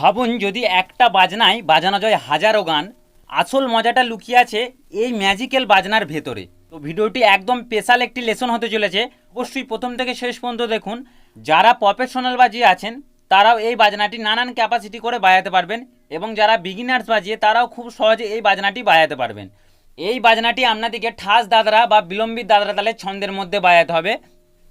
ভাবুন যদি একটা বাজনায় বাজানো যায় হাজারো গান, আসল মজাটা লুকিয়ে আছে এই ম্যাজিক্যাল বাজনার ভেতরে। তো ভিডিওটি একদম স্পেশাল একটি লেসন হতে চলেছে। অবশ্যই প্রথম থেকে শেষ পর্যন্ত দেখুন। যারা প্রফেশনাল বাজিয়ে আছেন, তারাও এই বাজনাটি নানান ক্যাপাসিটি করে বাজাতে পারবেন এবং যারা বিগিনার্স বাজিয়ে, তারাও খুব সহজে এই বাজনাটি বাজাতে পারবেন। এই বাজনাটি আপনাদেরকে ঠাস দাদরা বা বিলম্বিত দাদরা তালে ছন্দের মধ্যে বাজাতে হবে।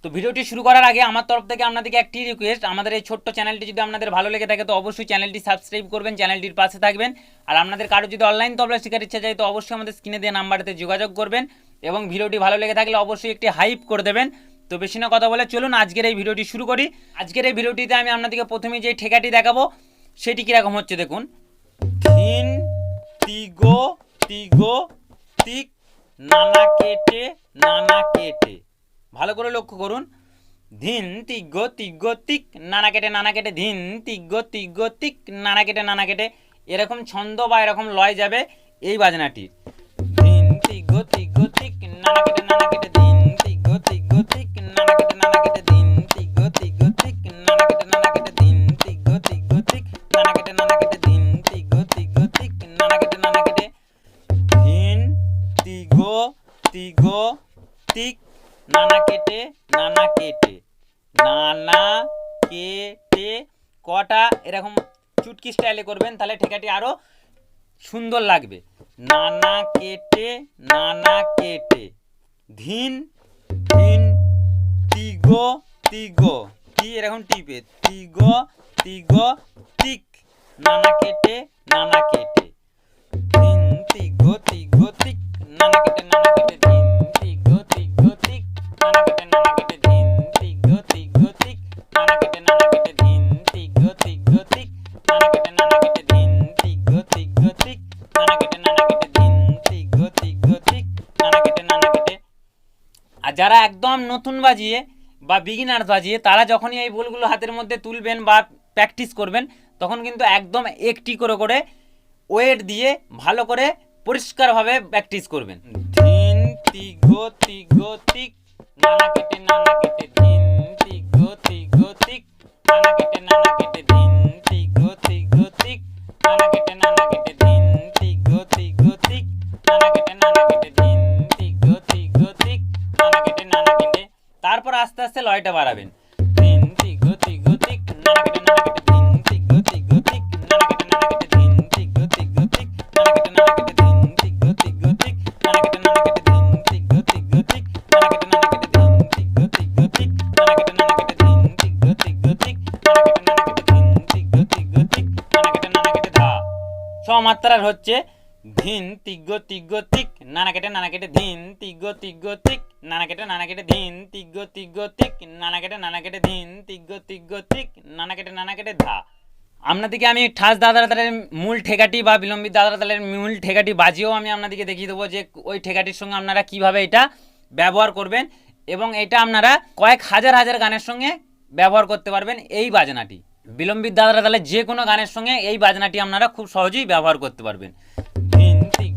তো ভিডিওটি শুরু করার আগে আমার তরফ থেকে আপনাদেরকে একটি রিকোয়েস্ট আমাদের এই ছোট্ট চ্যানেলটি যদি আপনাদের ভালো লেগে থাকে তো অবশ্যই চ্যানেলটি সাবস্ক্রাইব করবেন চ্যানেলটির পাশে থাকবেন। আর আপনাদের কারও যদি অনলাইন তবলা শেখার ইচ্ছা যায় তো অবশ্যই আমাদের স্ক্রিনে দেওয়া নাম্বারতে যোগাযোগ করবেন এবং ভিডিওটি ভালো লেগে থাকলে অবশ্যই একটি হাইপ করে দেবেন। তো বেশি না কথা বলে চলুন আজকের এই ভিডিওটি শুরু করি। আজকের এই ভিডিওটিতে আমি আপনাদেরকে প্রথমেই যে ঠেকাটি দেখাবো, সেটি কীরকম হচ্ছে দেখুন। থিন তিগো তিগো, তিক, নানা কেটে নানা কেটে। ভালো করে লক্ষ্য করুন ধিন তিগ্গ তিগ্গ তিক নানা কেটে নানা কেটে ধিন তিগ্গ তিগ্গ তিক নানা কেটে নানা কেটে এরকম ছন্দ বা এরকম লয় যাবে এই বাজনাটি ধিন তিগ্গ তিগ্গ তিক নানা কেটে নানা কেটে ধিন কেটে কেটে কেটে কেটে নানা কেটে কেটে তিক নানা কেটে নানা কেটে নানা কেটে, কটা এরকম চুটকি স্টাইলে করবেন, তাহলে ঠেকাটি আরও সুন্দর লাগবে। নানা কেটে নানা কেটে, ধিন ধিন, তিগো তিগো টি এরকম টিপে তিগো তিগো, তিক, নানা কেটে নানা কেটে, ধিন, তিগো তিগো, তিক, নানা কেটে নানা কেটে আর যারা একদম নতুন বাজিয়ে বা বিগিনার বাজিয়ে, তারা যখনই এই বলগুলো হাতের মধ্যে তুলবেন বা প্র্যাকটিস করবেন, তখন কিন্তু একদম একটি করে করে ওয়েট দিয়ে ভালো করে পরিষ্কারভাবে প্র্যাকটিস করবেন। ধিন, তিগো তিগো তিক নানা কেটে, নানা আস্তে লয়টা বাড়াবেন। তিন সমাত্রার হচ্ছে ধিন তিগ্গ তিগ্গ তিক নানা কেটে নানা কেটে ধিন তিগ্গ তিগ্গ তিক নানা কেটে নানা কেটে ধিন তিগ্গ তিগ্গ তিক নানা কেটে নানা কেটে ধিন তিগ্গ তিগ্গ তিক নানা কেটে নানা কেটে ধা। আপনাদেরকে আমি ঠাস দাদারা তালের মূল ঠেকাটি বা বিলম্বিত দাদারা তালের মূল ঠেকাটি বাজিয়েও আমি আপনাদেরকে দেখিয়ে দেবো যে ওই ঠেকাটির সঙ্গে আপনারা কীভাবে এটা ব্যবহার করবেন এবং এটা আপনারা কয়েক হাজার হাজার গানের সঙ্গে ব্যবহার করতে পারবেন এই বাজনাটি। বিলম্বিত দাদারা তাহলে যে কোনো গানের সঙ্গে এই বাজনাটি আপনারা খুব সহজেই ব্যবহার করতে পারবেন কেটে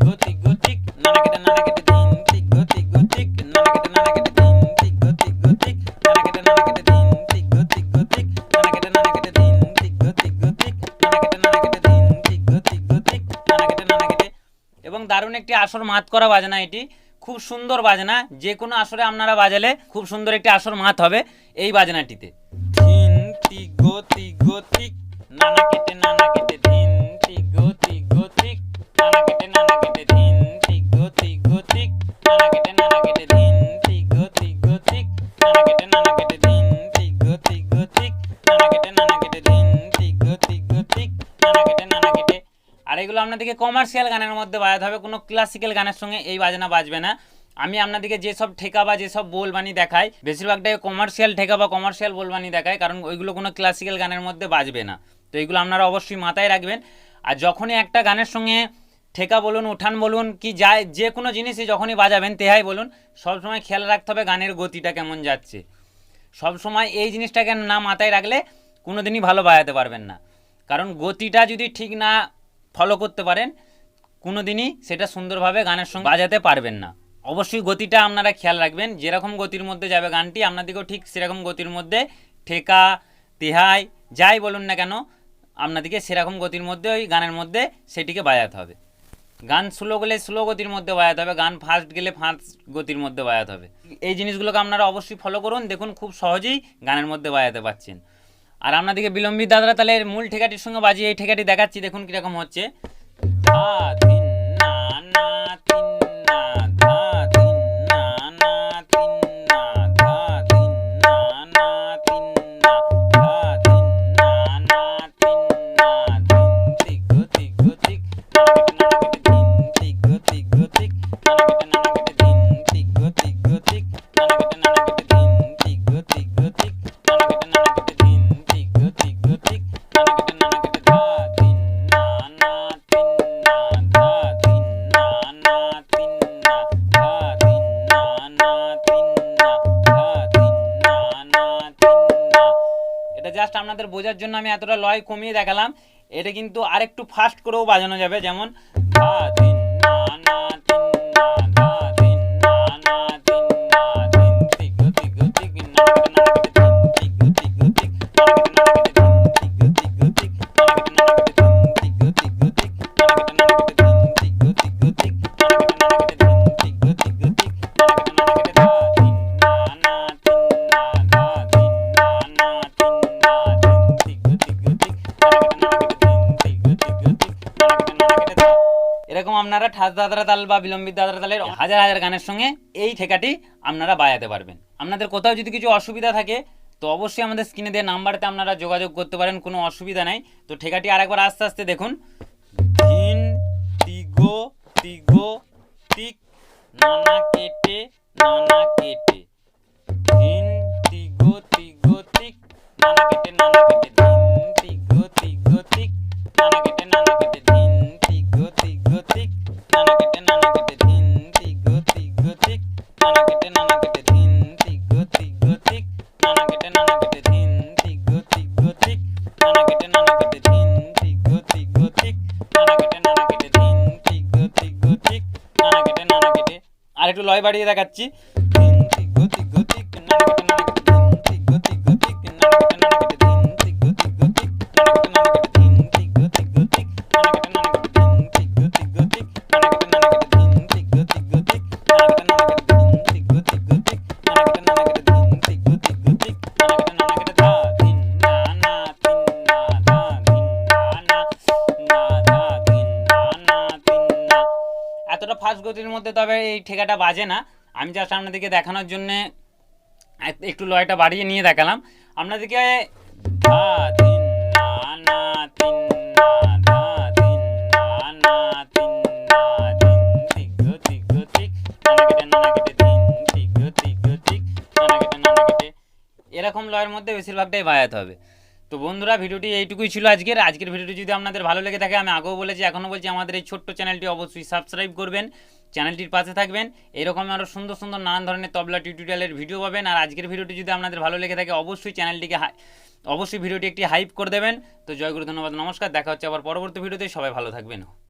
এবং দারুণ একটি আসর মাত করা বাজনা এটি খুব সুন্দর বাজনা যে কোনো আসরে আপনারা বাজালে খুব সুন্দর একটি আসর মাত হবে এই বাজনাটিতে ধিন তিগো তিগো তিক নানা কেটে নানা কেটে ধিন তিগো তিগো তিক নানা কেটে নানা কেটে ধিন তিগো তিগো তিক নানা কেটে নানা কেটে ধিন তিগো তিগো তিক নানা কেটে নানা কেটে ধিন তিগো তিগো তিক নানা কেটে নানা কেটে ধিন তিগো তিগো তিক নানা কেটে নানা কেটে আর এগুলো আপনাদেরকে কমার্শিয়াল গানের মধ্যে বাজাতে হবে। কোনো ক্লাসিক্যাল গানের সঙ্গে এই বাজনা বাজবে না। আমি আপনাদেরকে যেসব ঠেকা বা যেসব বোলবানি দেখাই, বেশিরভাগটাই কমার্শিয়াল ঠেকা বা কমার্শিয়াল বোলবানি দেখায়, কারণ ওইগুলো কোনো ক্লাসিক্যাল গানের মধ্যে বাজবে না। তো এইগুলো আপনারা অবশ্যই মাথায় রাখবেন। আর যখনই একটা গানের সঙ্গে ঠেকা বলুন, উঠান বলুন, কি যায়, যে কোনো জিনিসই যখনই বাজাবেন, তেহাই বলুন, সবসময় খেয়াল রাখতে হবে গানের গতিটা কেমন যাচ্ছে। সব সময় এই জিনিসটাকে না মাথায় রাখলে কোনো দিনই ভালো বাজাতে পারবেন না। কারণ গতিটা যদি ঠিক না ফলো করতে পারেন কোনো দিনই সেটা সুন্দরভাবে গানের সঙ্গে বাজাতে পারবেন না। অবশ্যই গতিটা আপনারা খেয়াল রাখবেন। যেরকম গতির মধ্যে যাবে গানটি, আপনাদেরকেও ঠিক সেরকম গতির মধ্যে ঠেকা, তেহাই, যাই বলুন না কেন, আপনাদেরকে সেরকম গতির মধ্যে ওই গানের মধ্যে সেটিকে বাজাতে হবে। গান স্লো গেলে স্লো গতির মধ্যে বাজাতে হবে, গান ফাস্ট গেলে ফাস্ট গতির মধ্যে বাজাতে হবে। এই জিনিসগুলোকে আপনারা অবশ্যই ফলো করুন, দেখুন খুব সহজেই গানের মধ্যে বাজাতে পারছেন। আর আপনাদেরকে বিলম্বিত দাদরা তাহলে মূল ঠেকাটির সঙ্গে বাজিয়ে এই ঠেকাটি দেখাচ্ছি, দেখুন কীরকম হচ্ছে। জাস্ট আপনাদের বোঝার জন্য আমি এতটা লয় কমিয়ে দেখালাম। এটা কিন্তু আরেকটু ফাস্ট করেও বাজানো যাবে, যেমন আপনারা ঠাস দাদরা তাল বা বিলম্বিত দাদরা তালের হাজার হাজার গানের সঙ্গে এই ঠেকাটি আপনারা বাজাতে পারবেন। আপনাদের কোথাও যদি কিছু অসুবিধা থাকে তো অবশ্যই আমাদের স্ক্রিনে দেওয়া নাম্বারতে আপনারা যোগাযোগ করতে পারেন কোনো অসুবিধা নাই। তো ঠেকাটি আরেকবার আস্তে আস্তে দেখুন। ধিন তিগো তিগো তিক নানা কেটে নানা কেটে। ধিন তিগো তিগো লয় বাড়িয়ে দেখাচ্ছি। গতির মধ্যে তবে এই ঠেকাটা বাজে না। আমি জাস্ট আপনাদেরকে দেখানোর জন্যে একটু লয়টা বাড়িয়ে নিয়ে দেখালাম। আপনাদেরকে এরকম লয়ের মধ্যে বেশিরভাগটাই বাজাতে হবে। তো বন্ধুরা, ভিডিওটি এইটুকুই ছিল আজকের। আজকের ভিডিওটি যদি আপনাদের ভালো লেগে থাকে, আমি আগেও বলেছি, এখনও বলছি আমাদের এই ছোট্ট চ্যানেলটি অবশ্যই সাবস্ক্রাইব করবেন, চ্যানেলটির পাশে থাকবেন। এরকম আরও সুন্দর সুন্দর নানান ধরনের তবলা টিউটোরিয়ালের ভিডিও পাবেন। আর আজকের ভিডিওটি যদি আপনাদের ভালো লেগে থাকে, অবশ্যই চ্যানেলটিকে অবশ্যই ভিডিওটি একটি হাইপ করে দেবেন। তো জয়গুরু ধন্যবাদ, নমস্কার। দেখা হচ্ছে আবার পরবর্তী ভিডিওতে। সবাই ভালো থাকবেন।